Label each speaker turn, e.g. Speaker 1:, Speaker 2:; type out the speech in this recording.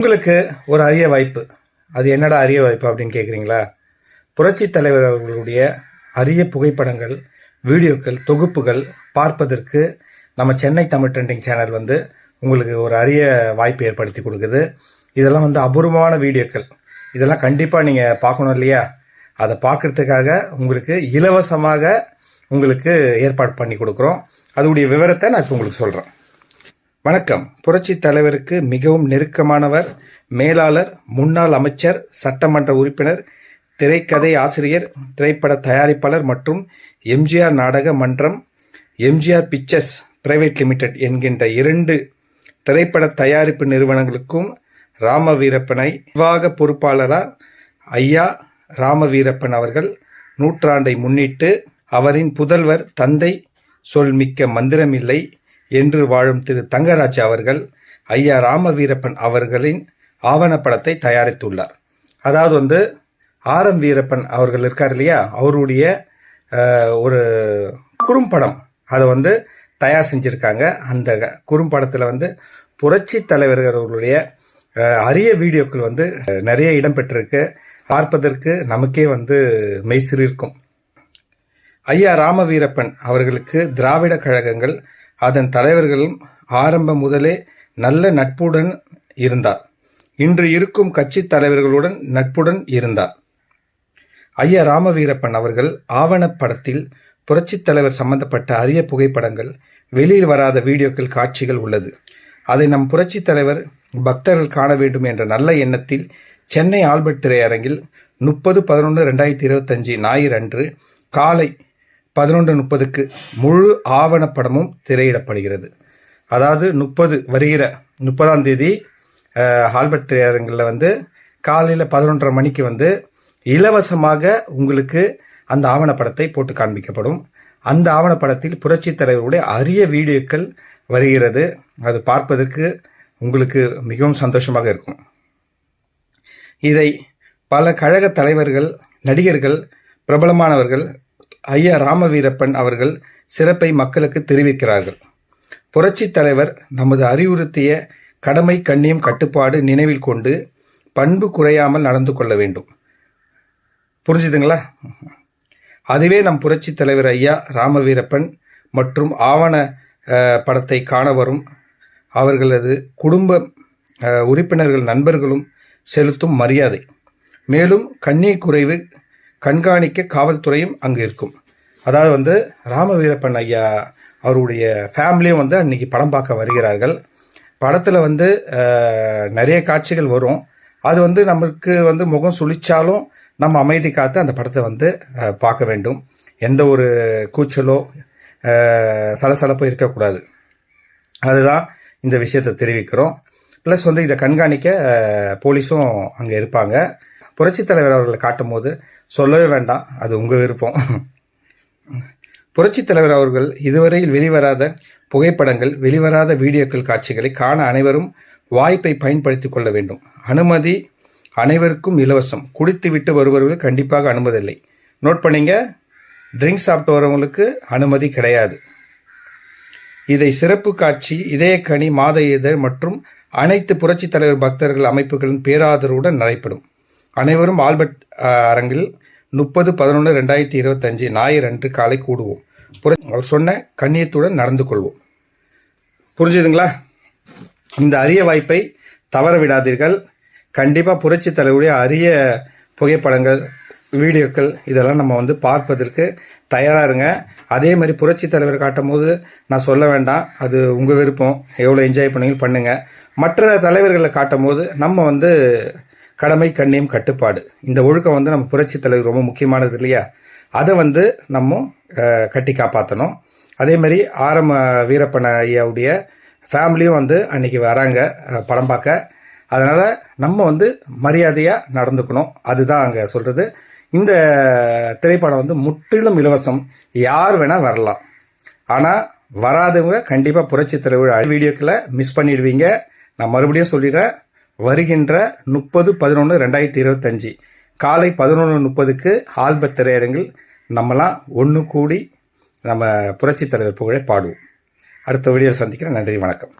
Speaker 1: உங்களுக்கு ஒரு அரிய வாய்ப்பு. அது என்னடா அரிய வாய்ப்பு அப்படின்னு கேட்குறீங்களா புரட்சி தலைவர் அவர்களுடைய அரிய புகைப்படங்கள் வீடியோக்கள் தொகுப்புகள் பார்ப்பதற்கு நம்ம சென்னை தமிழ் ட்ரெண்டிங் சேனல் வந்து உங்களுக்கு ஒரு அரிய வாய்ப்பு ஏற்படுத்தி கொடுக்குது. இதெல்லாம் வந்து அபூர்வமான வீடியோக்கள். இதெல்லாம் கண்டிப்பாக நீங்கள் பார்க்கணும் இல்லையா? அதை பார்க்குறதுக்காக உங்களுக்கு இலவசமாக உங்களுக்கு ஏற்பாடு பண்ணி கொடுக்குறோம். அதோடைய விவரத்தை நான் இப்போ உங்களுக்கு சொல்கிறேன் வணக்கம். புரட்சி தலைவருக்கு மிகவும் நெருக்கமானவர் மேலாளர் முன்னாள் அமைச்சர் சட்டமன்ற உறுப்பினர் திரைக்கதை ஆசிரியர் திரைப்பட தயாரிப்பாளர் மற்றும் எம்ஜிஆர் நாடக மன்றம் எம்ஜிஆர் பிக்சர்ஸ் பிரைவேட் லிமிடெட் என்கின்ற இரண்டு திரைப்பட தயாரிப்பு நிறுவனங்களுக்கும் ராமவீரப்பனை நிர்வாக பொறுப்பாளரார் ஐயா ராமவீரப்பன் அவர்கள் நூற்றாண்டை முன்னிட்டு அவரின் புதல்வர் தந்தை சொல் மிக்க மந்திரமில்லை. என்று வாழும் திரு தங்கராஜ் அவர்கள் ஐயா ராமவீரப்பன் அவர்களின் ஆவணப்படத்தை தயாரித்துள்ளார். அதாவது வந்து ஆர் எம் வீரப்பன் அவர்கள் இருக்கார் இல்லையா? அவருடைய ஒரு குறும்படம் அதை வந்து தயார் செஞ்சுருக்காங்க. அந்த குறும்படத்தில் வந்து புரட்சி தலைவர்கள் அவர்களுடைய அரிய வீடியோக்கள் வந்து நிறைய இடம்பெற்றிருக்கு பார்ப்பதற்கு நமக்கே வந்து மெய்சிலிருக்கும் ஐயா ராமவீரப்பன் அவர்களுக்கு திராவிட கழகங்கள் அதன் தலைவர்களும் ஆரம்பம் முதலே நல்ல நட்புடன் இருந்தார். இன்று இருக்கும் கட்சி தலைவர்களுடன் நட்புடன் இருந்தார். ஐயா ராமவீரப்பன் அவர்கள் ஆவணப்படத்தில் புரட்சித் தலைவர் சம்பந்தப்பட்ட அரிய புகைப்படங்கள் வெளியில் வராத வீடியோக்கள் காட்சிகள் உள்ளது. அதை நம் புரட்சித் தலைவர் பக்தர்கள் காண வேண்டும் என்ற நல்ல எண்ணத்தில் சென்னை ஆல்பர்ட் திரையரங்கில் முப்பது பதினொன்று ரெண்டாயிரத்தி இருபத்தஞ்சு ஞாயிறு அன்று காலை பதினொன்று முப்பதுக்கு முழு ஆவணப்படமும் திரையிடப்படுகிறது. அதாவது முப்பது வருகிற முப்பதாம் தேதி அஹ், ஆல்பர்ட் திரையரங்கில் வந்து காலையில் பதினொன்றரை மணிக்கு வந்து இலவசமாக உங்களுக்கு அந்த ஆவணப்படத்தை போட்டு காண்பிக்கப்படும். அந்த ஆவணப்படத்தில் புரட்சி தலைவருடைய அரிய வீடியோக்கள் வருகிறது. அது பார்ப்பதற்கு உங்களுக்கு மிகவும் சந்தோஷமாக இருக்கும். இதை பல கழக தலைவர்கள் நடிகர்கள் பிரபலமானவர்கள் ஐயா ராமவீரப்பன் அவர்கள் சிறப்பை மக்களுக்கு தெரிவிக்கிறார்கள். புரட்சி தலைவர் நமது அறிவுறுத்திய கடமை கண்ணியம் கட்டுப்பாடு நினைவில் கொண்டு பண்பு குறையாமல் நடந்து கொள்ள வேண்டும். புரிஞ்சுதுங்களா? அதுவே நம் புரட்சி தலைவர் ஐயா ராமவீரப்பன் மற்றும் ஆவண படத்தை காண வரும் அவர்களது குடும்ப உறுப்பினர்கள் நண்பர்களும் செலுத்தும் மரியாதை. மேலும் கண்ணீர் குறைவு கண்காணிக்க காவல்துறையும் அங்கே இருக்கும். அதாவது வந்து ராமவீரப்பன் ஐயா அவருடைய ஃபேமிலியும் வந்து அன்னைக்கு படம் பார்க்க வருகிறார்கள். படத்தில் வந்து நிறைய காட்சிகள் வரும். அது வந்து நமக்கு வந்து முகம் சுளிச்சாலும் நம்ம அமைதி காத்து அந்த படத்தை வந்து பார்க்க வேண்டும். எந்த ஒரு கூச்சலோ சலசலப்போ இருக்கக்கூடாது. அதுதான் இந்த விஷயத்தை தெரிவிக்கிறோம். ப்ளஸ் வந்து இதை கண்காணிக்க போலீஸும் அங்கே இருப்பாங்க. புரட்சித் தலைவர் அவர்களை காட்டும் போது சொல்லவே வேண்டாம் அது உங்கள் விருப்பம். புரட்சித் தலைவர் அவர்கள் இதுவரையில் வெளிவராத புகைப்படங்கள் வெளிவராத வீடியோக்கள் காட்சிகளை காண அனைவரும் வாய்ப்பை பயன்படுத்திக் கொள்ள வேண்டும். அனுமதி அனைவருக்கும் இலவசம். குடித்துவிட்டு வருபவர்கள் கண்டிப்பாக அனுமதி இல்லை நோட் பண்ணீங்க ட்ரிங்க்ஸ் சாப்பிட்டு வரவங்களுக்கு அனுமதி கிடையாது. இதை சிறப்பு காட்சி இதயக்கனி மாத இதழ் மற்றும் அனைத்து புரட்சித் தலைவர் பக்தர்கள் அமைப்புகளின் பேராதரவுடன் நடைபெறும். அனைவரும் ஆல்பர்ட் அரங்கில் முப்பது பதினொன்று ரெண்டாயிரத்தி இருபத்தஞ்சு ஞாயிறு அன்று காலை கூடுவோம். புர- அவர் சொன்ன கண்ணியத்துடன் நடந்து கொள்வோம். புரிஞ்சுதுங்களா? இந்த அரிய வாய்ப்பை தவற விடாதீர்கள். கண்டிப்பாக புரட்சி தலைவருடைய அரிய புகைப்படங்கள் வீடியோக்கள் இதெல்லாம் நம்ம வந்து பார்ப்பதற்கு தயாராக இருங்க. அதே மாதிரி புரட்சி தலைவர் காட்டும் போது நான் சொல்ல வேண்டாம். அது உங்கள் விருப்பம். எவ்வளோ என்ஜாய் பண்ணீங்க. பண்ணுங்கள் மற்ற தலைவர்களை காட்டும் போது நம்ம வந்து கடமை கண்ணியம் கட்டுப்பாடு. இந்த ஒழுக்கம் வந்து நம்ம புரட்சி தலைவர் ரொம்ப முக்கியமானது இல்லையா? அதை வந்து நம்ம கட்டி காப்பாற்றணும் அதே மாதிரி வீரப்பன ஐயாவுடைய ஃபேமிலியும் வந்து அன்னைக்கு வராங்க படம் பார்க்க. அதனால் நம்ம வந்து மரியாதையாக நடந்துக்கணும். அதுதான் அங்கே சொல்கிறது இந்த திரைப்படம் வந்து முற்றிலும் இலவசம். யார் வேணால் வரலாம். ஆனால் வராதவங்க கண்டிப்பாக புரட்சி தலைவர் வீடியோக்களை மிஸ் பண்ணிடுவீங்க. நான் மறுபடியும் சொல்லிடுறேன். வருகின்ற முப்பது பதினொன்று ரெண்டாயிரத்தி இருபத்தஞ்சி. காலை பதினொன்று முப்பதுக்கு ஆல்பத் திரையரங்கில் நம்மலாம் ஒன்று கூடி நம்ம புரட்சித் தலைவர் புகழை பாடுவோம். அடுத்த வீடியோ சந்திக்கிறேன். நன்றி வணக்கம்.